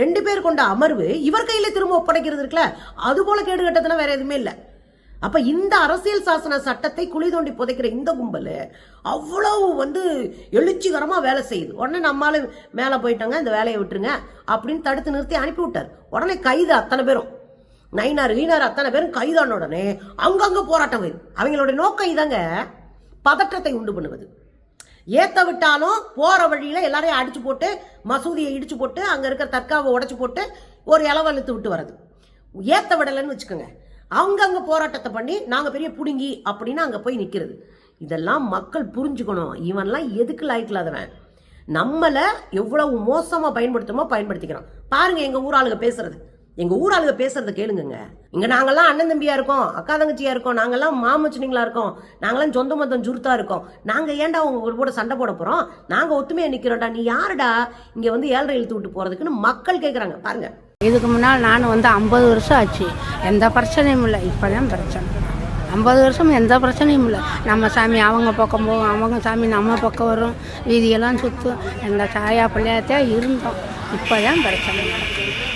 ரெண்டு பேர் கொண்ட அமர்வு இவர் கையில திரும்ப ஒப்படைக்கிறது இருக்குல்ல? அது போல கேடு கட்டதுனா வேற எதுவுமே இல்லை. அப்ப இந்த அரசியல் சாசன சட்டத்தை குழி தோண்டி புதைக்கிற இந்த கும்பல் அவ்வளவு வந்து எழுச்சிகரமா வேலை செய்யுது. உடனே நம்மளால மேலே போயிட்டாங்க இந்த வேலையை விட்டுருங்க அப்படின்னு தடுத்து நிறுத்தி அனுப்பி விட்டார். உடனே கைது அத்தனை பேரும். நைனார் ஈனார் அத்தனை பேரும் கைதான உடனே அங்கங்க போராட்டம் வருது அவங்களோட நோக்கம் இதாங்க பதற்றத்தை உண்டு பண்ணுவது. ஏற்ற விட்டாலும் போகிற வழியில் எல்லாரையும் அடித்து போட்டு மசூதியை இடிச்சு போட்டு அங்கே இருக்கிற தற்காவை உடச்சி போட்டு ஒரு இலவழுத்து விட்டு வர்றது. ஏற்ற விடலைன்னு வச்சுக்கோங்க. அங்கங்கே போராட்டத்தை பண்ணி நாங்கள் பெரிய புடுங்கி அப்படின்னு அங்கே போய் நிற்கிறது இதெல்லாம் மக்கள் புரிஞ்சுக்கணும். இவன்லாம் எதுக்கு லாய்க்கலாதவன் நம்மளை எவ்வளவு மோசமாக பயன்படுத்துமோ பயன்படுத்திக்கிறோம் எங்கள் ஊர் ஆளுங்க பேசுறது. எங்க ஊராளுங்க பேசுறத கேளுங்கங்க. இங்க நாங்கெல்லாம் அண்ணன் தம்பியா இருக்கோம் அக்கா தங்கச்சியா இருக்கோம் நாங்கெல்லாம் மாமச்சினிங்களா இருக்கோம் நாங்களாம் சொந்த மொத்தம் ஜுருத்தா இருக்கோம். நாங்க ஏன்டா உங்க கூட சண்டை போட போறோம்? நாங்க ஒத்துமையா நிக்கிறோம்டா. நீ யாருடா? இங்க வந்து ஏழரை இழுத்து விட்டு போறதுக்குன்னு மக்கள் கேக்குறாங்க. பாருங்க. இதுக்கு முன்னால் நான் வந்து ஐம்பது வருஷம் ஆச்சு. எந்த பிரச்சனையும் இல்லை. இப்போ தான் பிரச்சனை. ஐம்பது வருஷம் எந்த பிரச்சனையும் இல்லை. நம்ம சாமி அவங்க பக்கம் போகும் அவங்க சாமி நம்ம பக்கம் வரும். வீதியெல்லாம் சுற்றும் எங்கள் தாயா பிள்ளையாத்தையாக இருந்தோம். இப்போ தான் பிரச்சனை நடக்குது.